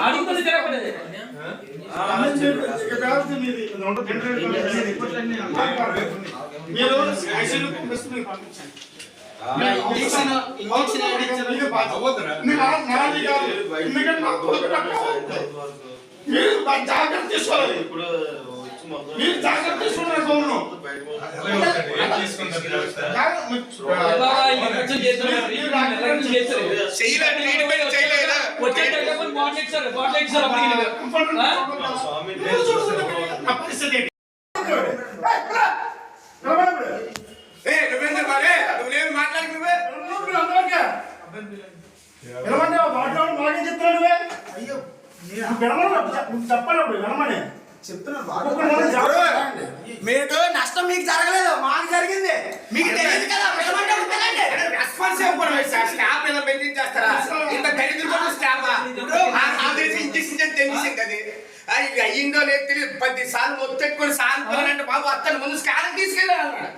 అడుగుతుంది తిరగకూడదు. మీరు ఐసీయూ పంపిస్తున్నారు పంపించండి. మీరు జాగ్రత్త తీసుకోవాలి మీరు జాగ్రత్త తీసుకున్నారు ఎలాగా మీకు నష్టం మీకు జరగలేదు మాకు జరిగింది. మీకు తెలియదు కదా రెస్పాన్స్ ఇది అయ్యిందో లేదు తెలియదు. పది సార్లు మొత్తెట్టుకొని సార్ బాబు అతను ముందు స్కాన్ అన్నాడు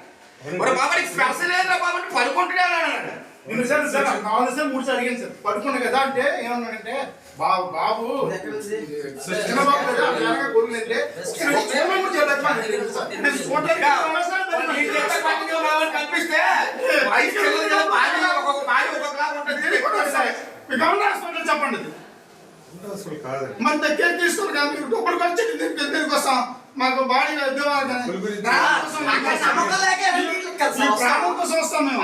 మరి బాబు నీకు స్పెషల్ లేదా బాబు అంటే పడుకుంటున్నాను అన్నాడు నేను సార్ సార్ కావాలి సార్ మూడు సార్ అడిగాను సార్. పడుకున్నా కదా అంటే ఏమన్నాడంటే బాబు బాబు చిన్నబాబు కదా అలాగే కనిపిస్తే వయసు పిల్లలు ఒక్కొక్క ఉంటుంది. చెప్పండి. మరి దగ్గర తీసుకుని కాదు మీరు డబ్బులు ఖర్చు దగ్గరికి వస్తాం మాకు బాడీ. ప్రాణం కోసం వస్తాం మేము?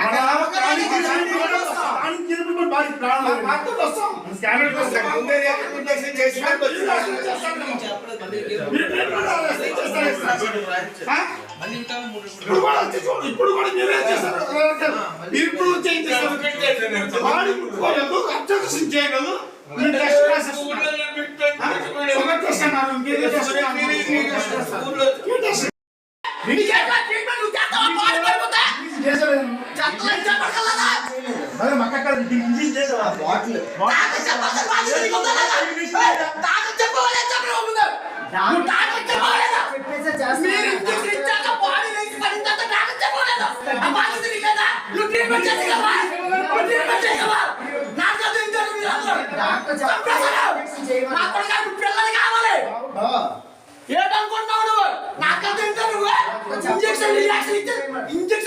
ఇప్పుడు కూడా ఇప్పుడు మీరే చేస్తారు. ఇప్పుడు? బాడీ ముట్టుకోలేదు, అబ్జర్వేషన్ చేయలేదు. డాక్టర్ 인정